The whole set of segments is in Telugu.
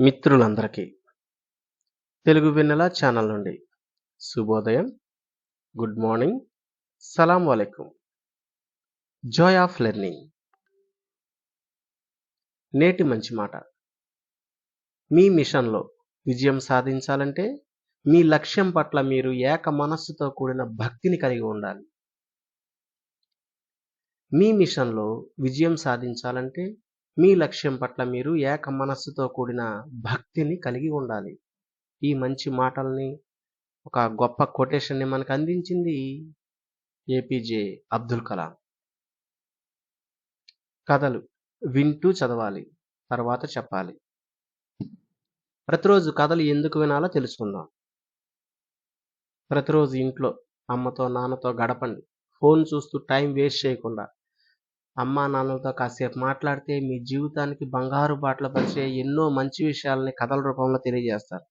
మిత్రులందరికీ. తెలుగు వెన్నెల ఛానల్ నుండి శుభోదయం గుడ్ మార్నింగ్ సలాం వాలేకుం జాయ్ ఆఫ్ లెర్నింగ్. నేటి మంచి మాట. మీ మిషన్లో విజయం సాధించాలంటే మీ లక్ష్యం పట్ల మీరు ఏక మనస్సుతో కూడిన భక్తిని కలిగి ఉండాలి. మీ మిషన్లో విజయం సాధించాలంటే మీ లక్ష్యం పట్ల మీరు ఏక మనస్సుతో కూడిన భక్తిని కలిగి ఉండాలి. ఈ మంచి మాటల్ని ఒక గొప్ప కొటేషన్ని మనకు అందించింది ఏపీజే అబ్దుల్ కలాం. కథలు వింటూ చదవాలి తర్వాత చెప్పాలి. ప్రతిరోజు కథలు ఎందుకు వినాలో తెలుసుకుందాం. ప్రతిరోజు ఇంట్లో అమ్మతో నాన్నతో గడపండి. ఫోన్ చూస్తూ టైం వేస్ట్ చేయకుండా అమ్మా నాన్నలతో కాసేపు మాట్లాడితే మీ జీవితానికి బంగారు బాటలు పరిచే ఎన్నో మంచి విషయాలని కథల రూపంలో తెలియజేస్తారు.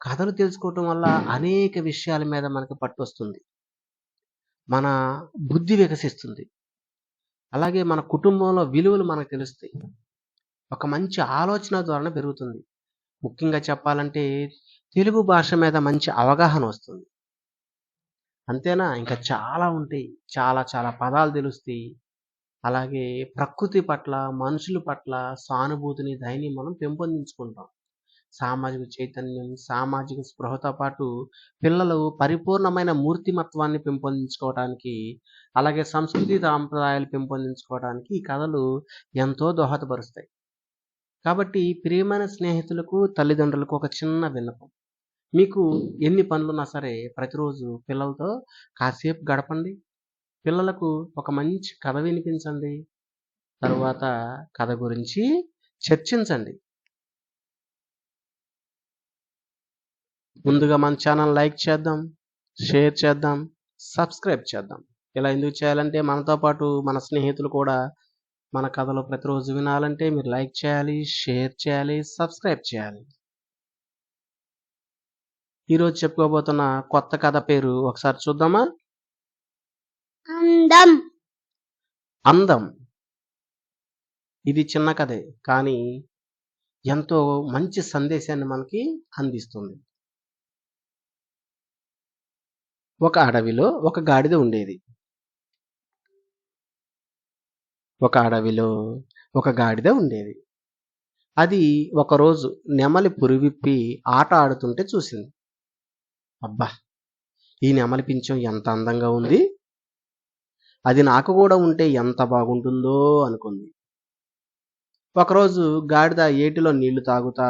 కథలు తెలుసుకోవటం వల్ల అనేక విషయాల మీద మనకి పట్టు వస్తుంది. మన బుద్ధి వికసిస్తుంది. అలాగే మన కుటుంబంలో విలువలు మనకు తెలుస్తాయి. ఒక మంచి ఆలోచన ద్వారా పెరుగుతుంది. ముఖ్యంగా చెప్పాలంటే తెలుగు భాష మీద మంచి అవగాహన వస్తుంది. అంతేనా? ఇంకా చాలా ఉంటాయి. చాలా చాలా పదాలు తెలుస్తాయి. అలాగే ప్రకృతి పట్ల మనుషుల పట్ల సానుభూతిని దయని మనం పెంపొందించుకుంటాం. సామాజిక చైతన్యం సామాజిక స్పృహతో పాటు పిల్లలు పరిపూర్ణమైన మూర్తిమత్వాన్ని పెంపొందించుకోవడానికి అలాగే సంస్కృతి సాంప్రదాయాలు పెంపొందించుకోవడానికి ఈ కథలు ఎంతో దోహదపరుస్తాయి. కాబట్టి ప్రియమైన స్నేహితులకు తల్లిదండ్రులకు ఒక చిన్న విన్నపం. మీకు ఎన్ని పనులున్నా సరే ప్రతిరోజు పిల్లలతో కాసేపు గడపండి. పిల్లలకు ఒక మంచి కథ వినిపించండి. తరువాత కథ గురించి చర్చించండి. ముందుగా మన ఛానల్ లైక్ చేద్దాం షేర్ చేద్దాం సబ్స్క్రైబ్ చేద్దాం. ఇలా ఎందుకు చేయాలంటే మనతో పాటు మన స్నేహితులు కూడా మన కథలు ప్రతిరోజు వినాలంటే మీరు లైక్ చేయాలి షేర్ చేయాలి సబ్స్క్రైబ్ చేయాలి. ఈరోజు చెప్పుకోబోతున్న కొత్త కథ పేరు ఒకసారి చూద్దామా? అందం. అందం. ఇది చిన్న కథే కానీ ఎంతో మంచి సందేశాన్ని మనకి అందిస్తుంది. ఒక అడవిలో ఒక గాడిద ఉండేది. ఒక అడవిలో ఒక గాడిద ఉండేది. అది ఒకరోజు నెమలి పురివిప్పి ఆట ఆడుతుంటే చూసింది. అబ్బా! ఈ నెమలి పించం ఎంత అందంగా ఉంది. అది నాకు కూడా ఉంటే ఎంత బాగుంటుందో అనుకుంది. ఒకరోజు గాడిద ఏటిలో నీళ్ళు తాగుతా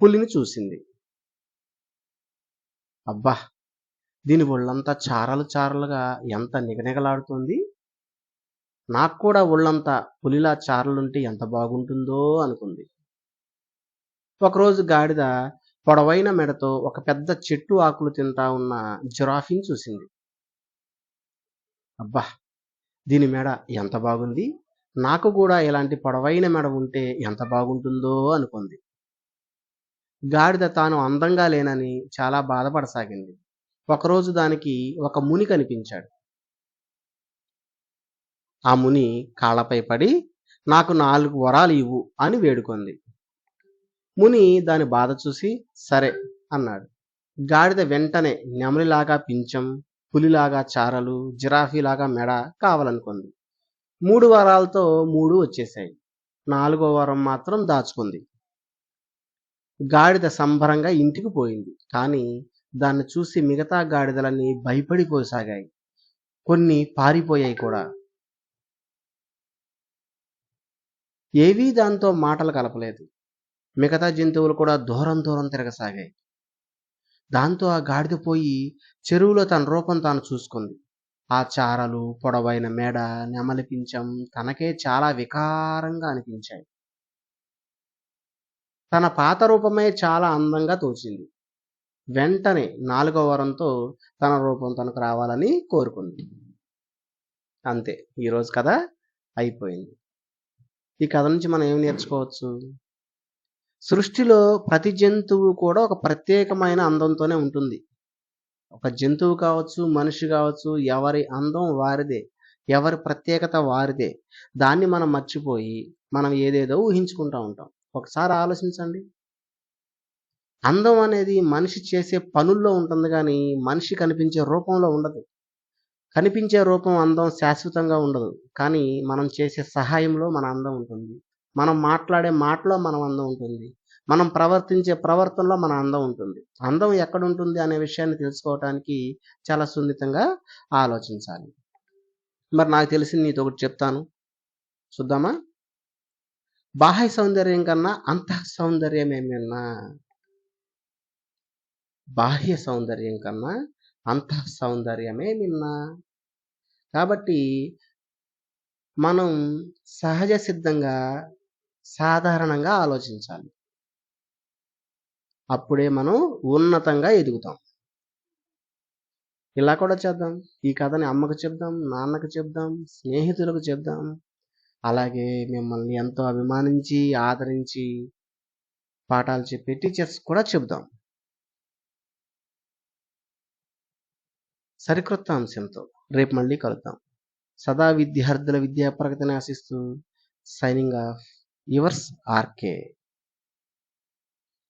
పులిని చూసింది. అబ్బా! దీని ఒళ్ళంతా చారలు చారలుగా ఎంత నిగనిగలాడుతుంది. నాకు కూడా ఒళ్ళంతా పులిలా చారలుంటే ఎంత బాగుంటుందో అనుకుంది. ఒకరోజు గాడిద పొడవైన మెడతో ఒక పెద్ద చెట్టు ఆకులు తింటా ఉన్న జిరాఫీని చూసింది. అబ్బా! దీని మెడ ఎంత బాగుంది? నాకు కూడా ఇలాంటి పొడవైన మెడ ఉంటే ఎంత బాగుంటుందో అనుకుంది. గాడిద తాను అందంగా లేనని చాలా బాధపడసాగింది. ఒకరోజు దానికి ఒక ముని కనిపించాడు. ఆ ముని కాళ్ళపై పడి నాకు నాలుగు వరాలు ఇవ్వు అని వేడుకొంది. ముని దాని బాధ చూసి సరే అన్నాడు. గాడిద వెంటనే నెమలిలాగా పించం పులిలాగా చారలు జిరాఫీలాగా మెడ కావాలనుకుంది. మూడు వారాలతో మూడు వచ్చేసాయి నాలుగో వారం మాత్రం దాచుకుంది. గాడిద సంబరంగా ఇంటికి పోయింది. కానీ దాన్ని చూసి మిగతా గాడిదలన్నీ భయపడిపోసాగాయి కొన్ని పారిపోయాయి కూడా. ఏవీ దాంతో మాటలు కలపలేదు. మిగతా జంతువులు కూడా దూరం దూరం తిరగసాగాయి. దాంతో ఆ గాడిద పోయి చెరువులో తన రూపం తాను చూసుకుంది. ఆ చారలు పొడవైన మేడ నెమలి పించం తనకే చాలా వికారంగా అనిపించాయి. తన పాత రూపమే చాలా అందంగా తోచింది. వెంటనే నాలుగో వారంతో తన రూపం తనకు రావాలని కోరుకుంది. అంతే ఈరోజు కథ అయిపోయింది. ఈ కథ నుంచి మనం ఏం నేర్చుకోవచ్చు? సృష్టిలో ప్రతి జంతువు కూడా ఒక ప్రత్యేకమైన అందంతోనే ఉంటుంది ఒక జంతువు కావచ్చు మనిషి కావచ్చు ఎవరి అందం వారిదే ఎవరి ప్రత్యేకత వారిదే దాన్ని మనం మర్చిపోయి మనం ఏదేదో ఊహించుకుంటూ ఉంటాం ఒకసారి ఆలోచించండి అందం అనేది మనిషి చేసే పనుల్లో ఉంటుంది కానీ మనిషి కనిపించే రూపంలో ఉండదు. కనిపించే రూపం అందం శాశ్వతంగా ఉండదు. కానీ, మనం చేసే సహాయంలో మన అందం ఉంటుంది. మనం మాట్లాడే మాటలో మనం అందం ఉంటుంది. మనం ప్రవర్తించే ప్రవర్తనలో మన అందం ఉంటుంది. అందం ఎక్కడుంటుంది అనే విషయాన్ని తెలుసుకోవటానికి చాలా సున్నితంగా ఆలోచించాలి. మరి నాకు తెలిసింది నీతోకటి చెప్తాను. చూద్దామా? బాహ్య సౌందర్యం కన్నా అంతః సౌందర్యం మిన్న. బాహ్య సౌందర్యం కన్నా అంతః సౌందర్యమే మిన్న. కాబట్టి మనం సహజ సిద్ధంగా, సాధారణంగా ఆలోచించాలి. అప్పుడే మనం ఉన్నతంగా ఎదుగుతాం. ఇలా కూడా చేద్దాం. ఈ కథని అమ్మకు చెప్దాం, నాన్నకు చెప్దాం, స్నేహితులకు చెప్దాం. అలాగే మిమ్మల్ని ఎంతో అభిమానించి, ఆదరించి పాఠాలు చెప్పే టీచర్స్ కూడా చెబుదాం. సరికొత్త అంశంతో రేపు మళ్ళీ కలుద్దాం. సదా విద్యార్థుల విద్యా ప్రగతిని ఆశిస్తూ సైనింగ్ ఆఫ్ yours rk